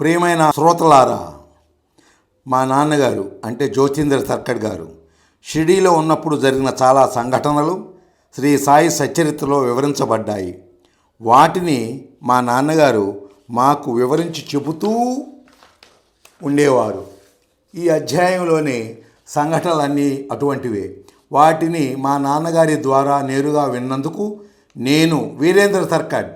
ప్రియమైన శ్రోతలారా మా నాన్నగారు అంటే జ్యోతీంద్ర తర్కడ్ గారు షిరిడీలో ఉన్నప్పుడు జరిగిన చాలా సంఘటనలు శ్రీ సాయి సచ్చరిత్రలో వివరించబడ్డాయి. వాటిని మా నాన్నగారు మాకు వివరించి చెబుతూ ఉండేవారు. ఈ అధ్యాయంలోని సంఘటనలన్నీ అటువంటివే. వాటిని మా నాన్నగారి ద్వారా నేరుగా విన్నందుకు నేను వీరేంద్ర తర్కడ్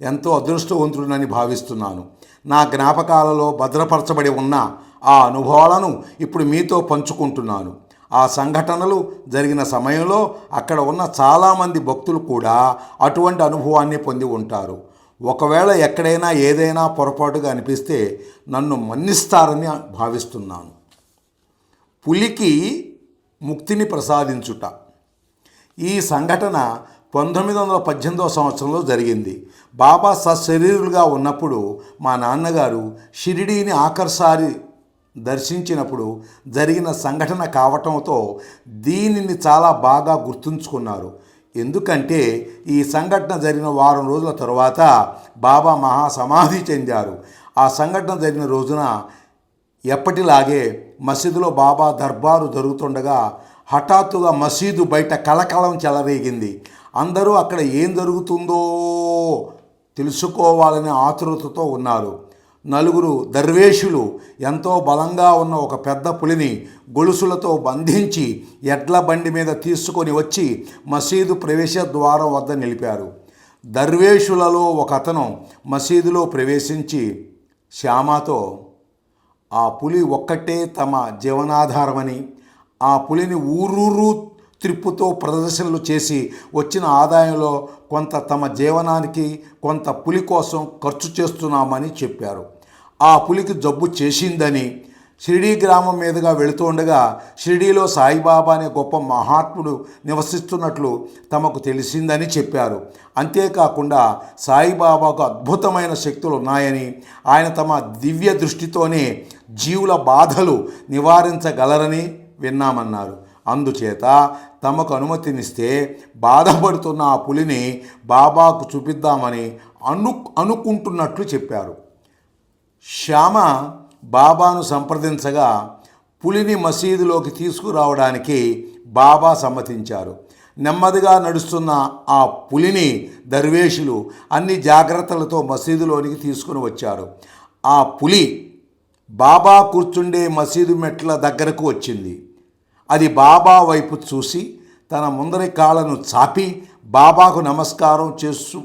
ఎంతో అదృష్టవంతుడినని భావిస్తున్నాను. నా జ్ఞాపకాలలో భద్రపరచబడి ఉన్న ఆ అనుభవాలను ఇప్పుడు మీతో పంచుకుంటున్నాను. ఆ సంఘటనలు జరిగిన సమయంలో అక్కడ ఉన్న చాలామంది భక్తులు కూడా అటువంటి అనుభవాన్ని పొంది ఉంటారు. ఒకవేళ ఎక్కడైనా ఏదైనా పొరపాటుగా అనిపిస్తే నన్ను మన్నిస్తారని భావిస్తున్నాను. పులికి ముక్తిని ప్రసాదించుట. ఈ సంఘటన పంతొమ్మిది వందల పద్దెనిమిదవ సంవత్సరంలో జరిగింది. బాబా సశరీరులుగా ఉన్నప్పుడు మా నాన్నగారు షిరిడీని ఆఖరిసారి దర్శించినప్పుడు జరిగిన సంఘటన కావటంతో దీనిని చాలా బాగా గుర్తుంచుకున్నారు. ఎందుకంటే ఈ సంఘటన జరిగిన వారం రోజుల తరువాత బాబా మహాసమాధి చెందారు. ఆ సంఘటన జరిగిన రోజున ఎప్పటిలాగే మసీదులో బాబా దర్బారు జరుగుతుండగా హఠాత్తుగా మసీదు బయట కలకలం చెలరేగింది. అందరూ అక్కడ ఏం జరుగుతుందో తెలుసుకోవాలనే ఆతురతతో ఉన్నారు. నలుగురు దర్వేషులు ఎంతో బలంగా ఉన్న ఒక పెద్ద పులిని గొలుసులతో బంధించి ఎడ్ల బండి మీద తీసుకొని వచ్చి మసీదు ప్రవేశ ద్వారం వద్ద నిలిపారు. దర్వేషులలో ఒక అతను మసీదులో ప్రవేశించి శ్యామతో ఆ పులి ఒక్కటే తమ జీవనాధారమని ఆ పులిని ఊరూరు త్రిప్పుతో ప్రదర్శనలు చేసి వచ్చిన ఆదాయంలో కొంత తమ జీవనానికి కొంత పులి కోసం ఖర్చు చేస్తున్నామని చెప్పారు. ఆ పులికి జబ్బు చేసిందని షిరిడీ గ్రామం మీదుగా వెళుతుండగా షిరిడీలో సాయిబాబా అనే గొప్ప మహాత్ముడు నివసిస్తున్నట్లు తమకు తెలిసిందని చెప్పారు. అంతేకాకుండా సాయిబాబాకు అద్భుతమైన శక్తులు ఉన్నాయని ఆయన తమ దివ్య దృష్టితోనే జీవుల బాధలు నివారించగలరని విన్నామన్నారు. అందుచేత తమకు అనుమతినిస్తే బాధపడుతున్న ఆ పులిని బాబాకు చూపిద్దామని అను అనుకుంటున్నట్లు చెప్పారు. శ్యామ బాబాను సంప్రదించగా పులిని మసీదులోకి తీసుకురావడానికి బాబా సమ్మతించారు. నెమ్మదిగా నడుస్తున్న ఆ పులిని దర్వేషులు అన్ని జాగ్రత్తలతో మసీదులోనికి తీసుకుని వచ్చారు. ఆ పులి బాబా కూర్చుండే మసీదు మెట్ల దగ్గరకు వచ్చింది. అది బాబా వైపు చూసి తన ముందరి కాళ్ళను చాపి బాబాకు నమస్కారం చేస్తూ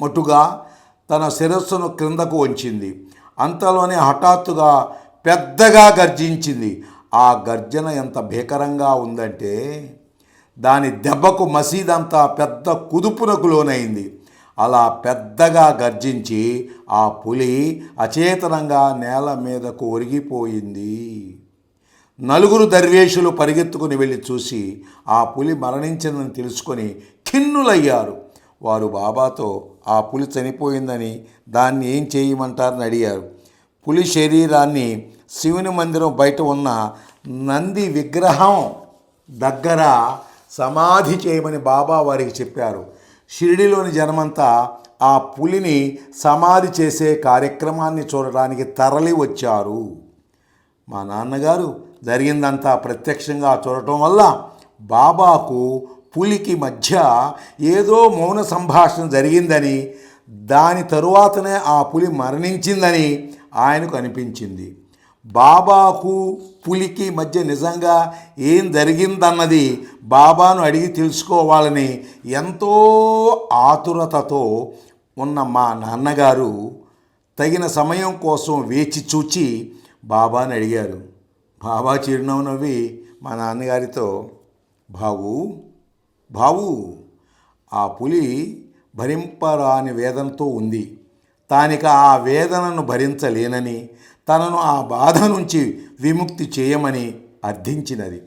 మటుగా తన శిరస్సును క్రిందకు వంచింది. అంతలోనే హఠాత్తుగా పెద్దగా గర్జించింది. ఆ గర్జన ఎంత భీకరంగా ఉందంటే దాని దెబ్బకు మసీదంతా పెద్ద కుదుపునకు లోనైంది. అలా పెద్దగా గర్జించి ఆ పులి అచేతనంగా నేల మీదకు ఒరిగిపోయింది. నలుగురు దర్వేషులు పరిగెత్తుకుని వెళ్ళి చూసి ఆ పులి మరణించిందని తెలుసుకొని ఖిన్నులయ్యారు. వారు బాబాతో ఆ పులి చనిపోయిందని దాన్ని ఏం చేయమంటారని అడిగారు. పులి శరీరాన్ని శివుని మందిరం బయట ఉన్న నంది విగ్రహం దగ్గర సమాధి చేయమని బాబా వారికి చెప్పారు. షిరిడిలోని జనమంతా ఆ పులిని సమాధి చేసే కార్యక్రమాన్ని చూడడానికి తరలి వచ్చారు మా నాన్నగారు జరిగిందంతా ప్రత్యక్షంగా చూడటం వల్ల బాబాకు పులికి మధ్య ఏదో మౌన సంభాషణ జరిగిందని దాని తరువాతనే ఆ పులి మరణించిందని ఆయనకు అనిపించింది. బాబాకు పులికి మధ్య నిజంగా ఏం జరిగిందన్నది బాబాను అడిగి తెలుసుకోవాలని ఎంతో ఆతురతతో ఉన్న మా నాన్నగారు తగిన సమయం కోసం వేచి చూచి బాబాని అడిగారు. బాబా చిరునవ్వు నవ్వి మా నాన్నగారితో బావు బావు ఆ పులి భరింపరాని వేదనతో ఉంది. తానిక ఆ వేదనను భరించలేనని తనను ఆ బాధ నుంచి విముక్తి చేయమని అర్థించినది.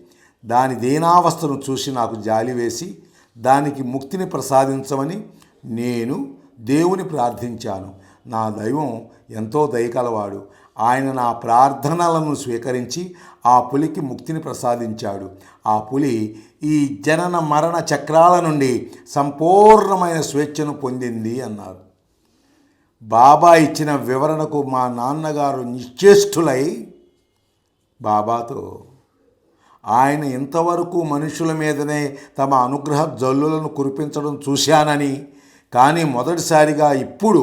దాని దీనావస్థను చూసి నాకు జాలి వేసి దానికి ముక్తిని ప్రసాదించమని నేను దేవుని ప్రార్థించాను. నా దైవం ఎంతో దయకలవాడు ఆయన నా ప్రార్థనలను స్వీకరించి ఆ పులికి ముక్తిని ప్రసాదించాడు. ఆ పులి ఈ జనన మరణ చక్రాల నుండి సంపూర్ణమైన స్వేచ్ఛను పొందింది అన్నారు బాబా ఇచ్చిన వివరణకు మా నాన్నగారు నిశ్చేష్టులై బాబాతో ఆయన ఇంతవరకు మనుషుల మీదనే తమ అనుగ్రహ జల్లులను కురిపించడం చూశానని కానీ మొదటిసారిగా ఇప్పుడు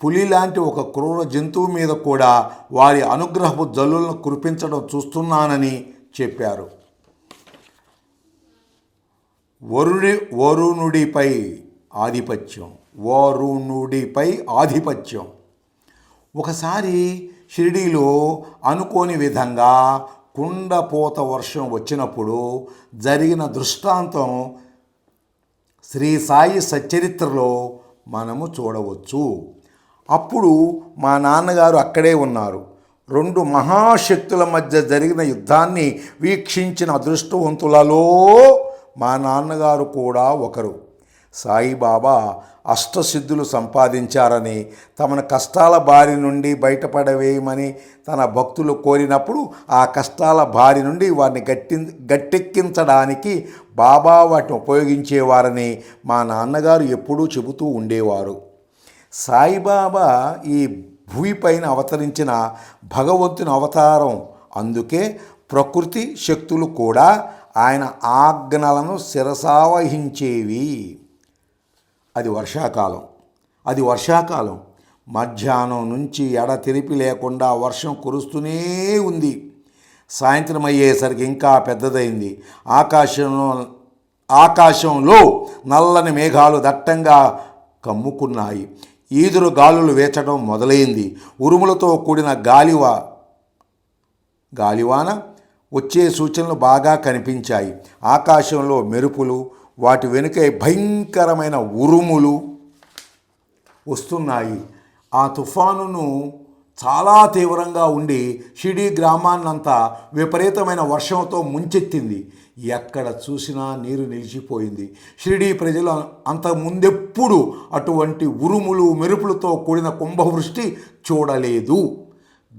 పులి లాంటి ఒక క్రూర జంతువు మీద కూడా వారి అనుగ్రహపు జల్లులను కురిపించడం చూస్తున్నానని చెప్పారు. వరుడి వరుణుడిపై ఆధిపత్యం వరుణుడిపై ఆధిపత్యం. ఒకసారి షిరిడీలో అనుకోని విధంగా కుండపోత వర్షం వచ్చినప్పుడు జరిగిన దృష్టాంతం శ్రీ సాయి సచ్చరిత్రలో మనము చూడవచ్చు. అప్పుడు మా నాన్నగారు అక్కడే ఉన్నారు. రెండు మహాశక్తుల మధ్య జరిగిన యుద్ధాన్ని వీక్షించిన అదృష్టవంతులలో మా నాన్నగారు కూడా ఒకరు. సాయిబాబా అష్టసిద్ధులు సంపాదించారని తమను కష్టాల బారి నుండి బయటపడవేయమని తన భక్తులు కోరినప్పుడు ఆ కష్టాల బారి నుండి వారిని గట్టి గట్టెక్కించడానికి బాబా వాటిని ఉపయోగించేవారని మా నాన్నగారు ఎప్పుడూ చెబుతూ ఉండేవారు. సాయిబాబా ఈ భూమిపైన అవతరించిన భగవంతుని అవతారం. అందుకే ప్రకృతి శక్తులు కూడా ఆయన ఆజ్ఞలను శిరసావహించేవి. అది వర్షాకాలం. అది వర్షాకాలం. మధ్యాహ్నం నుంచి ఎడతెరిపి లేకుండా వర్షం కురుస్తూనే ఉంది. సాయంత్రం అయ్యేసరికి ఇంకా పెద్దదైంది. ఆకాశంలో ఆకాశంలో నల్లని మేఘాలు దట్టంగా కమ్ముకున్నాయి. ఈదురు గాలులు వేచడం మొదలైంది. ఉరుములతో కూడిన గాలివా గాలివాన వచ్చే సూచనలు బాగా కనిపించాయి. ఆకాశంలో మెరుపులు వాటి వెనుక భయంకరమైన ఉరుములు వస్తున్నాయి. ఆ తుఫానును చాలా తీవ్రంగా ఉండి షిడీ గ్రామాన్నంతా విపరీతమైన వర్షంతో ముంచెత్తింది. ఎక్కడ చూసినా నీరు నిలిచిపోయింది. షిరిడీ ప్రజలు అంత ముందెప్పుడు అటువంటి ఉరుములు మెరుపులతో కూడిన కుంభవృష్టి చూడలేదు.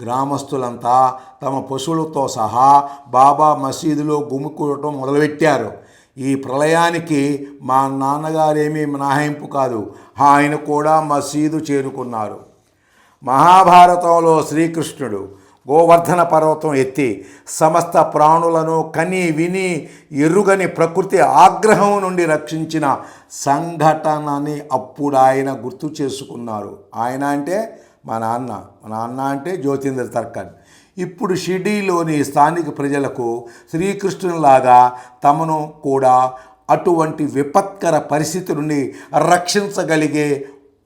గ్రామస్తులంతా తమ పశువులతో సహా బాబా మసీదులో గుమ్ముకోవటం మొదలుపెట్టారు. ఈ ప్రళయానికి మా నాన్నగారేమీ మినహాయింపు కాదు. ఆయన కూడా మసీదు చేరుకున్నారు. మహాభారతంలో శ్రీకృష్ణుడు గోవర్ధన పర్వతం ఎత్తి సమస్త ప్రాణులను కని విని ఎరుగని ప్రకృతి ఆగ్రహం నుండి రక్షించిన సంఘటనని అప్పుడు ఆయన గుర్తు చేసుకున్నారు. ఆయన అంటే మా నాన్న. మా నాన్న అంటే జ్యోతింద్ర తర్కన్. ఇప్పుడు షిర్డీలోని స్థానిక ప్రజలకు శ్రీకృష్ణునిలాగా తమను కూడా అటువంటి విపత్కర పరిస్థితి నుండి రక్షించగలిగే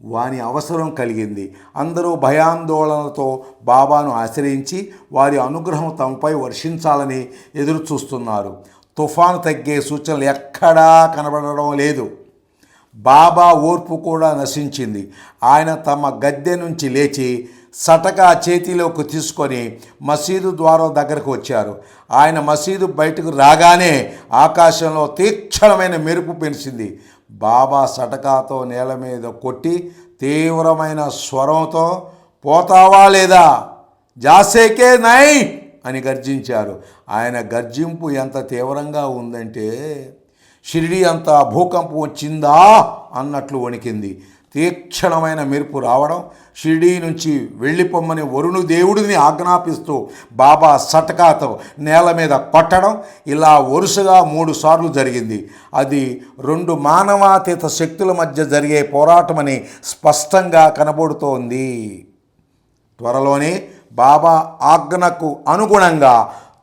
వాని అవసరం కలిగింది. అందరూ భయాందోళనలతో బాబాను ఆశ్రయించి వారి అనుగ్రహం తమపై వర్షించాలని ఎదురు చూస్తున్నారు తుఫాను తగ్గే సూచనలు ఎక్కడా కనబడడం లేదు. బాబా ఓర్పు కూడా నశించింది. ఆయన తమ గద్దె నుంచి లేచి సటకా చేతిలోకి తీసుకొని మసీదు ద్వారం దగ్గరకు వచ్చారు. ఆయన మసీదు బయటకు రాగానే ఆకాశంలో తీక్షణమైన మెరుపు పెంచింది బాబా సటకాతో నేల మీద కొట్టి తీవ్రమైన స్వరంతో పోతావా లేదా? జాసేకే నై! అని గర్జించారు. ఆయన గర్జింపు ఎంత తీవ్రంగా ఉందంటే షిరిడి అంతా భూకంపం వచ్చిందా? అన్నట్లు వణికింది. తీక్షణమైన మెరుపు రావడం షిరిడీ నుంచి వెళ్ళిపొమ్మని వరుణు దేవుడిని ఆజ్ఞాపిస్తూ బాబా సటకాతో నేల మీద కొట్టడం ఇలా వరుసగా మూడు సార్లు జరిగింది. అది రెండు మానవాతీత శక్తుల మధ్య జరిగే పోరాటమని స్పష్టంగా కనబడుతోంది. త్వరలోనే బాబా ఆజ్ఞకు అనుగుణంగా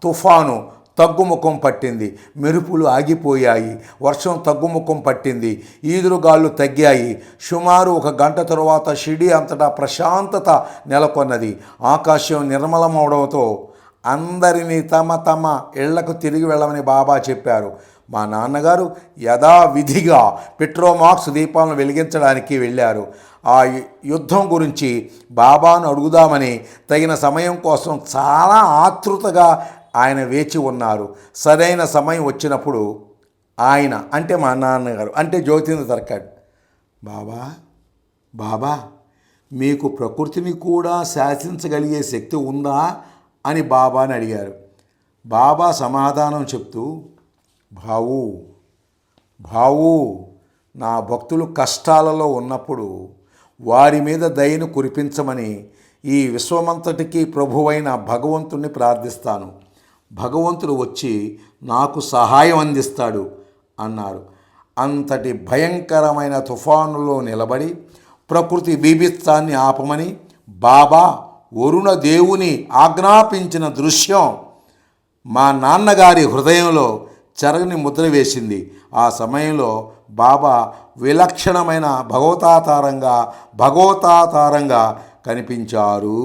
తుఫాను తగ్గుముఖం పట్టింది. మెరుపులు ఆగిపోయాయి. వర్షం తగ్గుముఖం పట్టింది. ఈదురుగాళ్ళు తగ్గాయి. సుమారు ఒక గంట తరువాత షిడి అంతటా ప్రశాంతత నెలకొన్నది. ఆకాశం నిర్మలమవడంతో అందరినీ తమ తమ ఇళ్ళకు తిరిగి వెళ్ళమని బాబా చెప్పారు. మా నాన్నగారు యథావిధిగా పెట్రోమాక్స్ దీపాలను వెలిగించడానికి వెళ్ళారు. ఆ యుద్ధం గురించి బాబాను అడుగుదామని తగిన సమయం కోసం చాలా ఆతృతగా ఆయన వేచి ఉన్నారు. సరైన సమయం వచ్చినప్పుడు ఆయన అంటే మా నాన్నగారు అంటే జ్యోతింద్ర తర్కడ్ బాబా బాబా మీకు ప్రకృతిని కూడా శాసించగలిగే శక్తి ఉందా? అని బాబాని అడిగారు. బాబా సమాధానం చెప్తూ భావు భావు నా భక్తులు కష్టాలలో ఉన్నప్పుడు వారి మీద దయను కురిపించమని ఈ విశ్వమంతటికీ ప్రభువైన భగవంతుణ్ణి ప్రార్థిస్తాను. భగవంతుడు వచ్చి నాకు సహాయం అందిస్తాడు అన్నారు. అంతటి భయంకరమైన తుఫానులో నిలబడి ప్రకృతి బీభిత్సాన్ని ఆపమని బాబా వరుణ దేవుని ఆజ్ఞాపించిన దృశ్యం మా నాన్నగారి హృదయంలో చెరగని ముద్ర వేసింది. ఆ సమయంలో బాబా విలక్షణమైన భగవతాతారంగా భగవతాతారంగా కనిపించారు.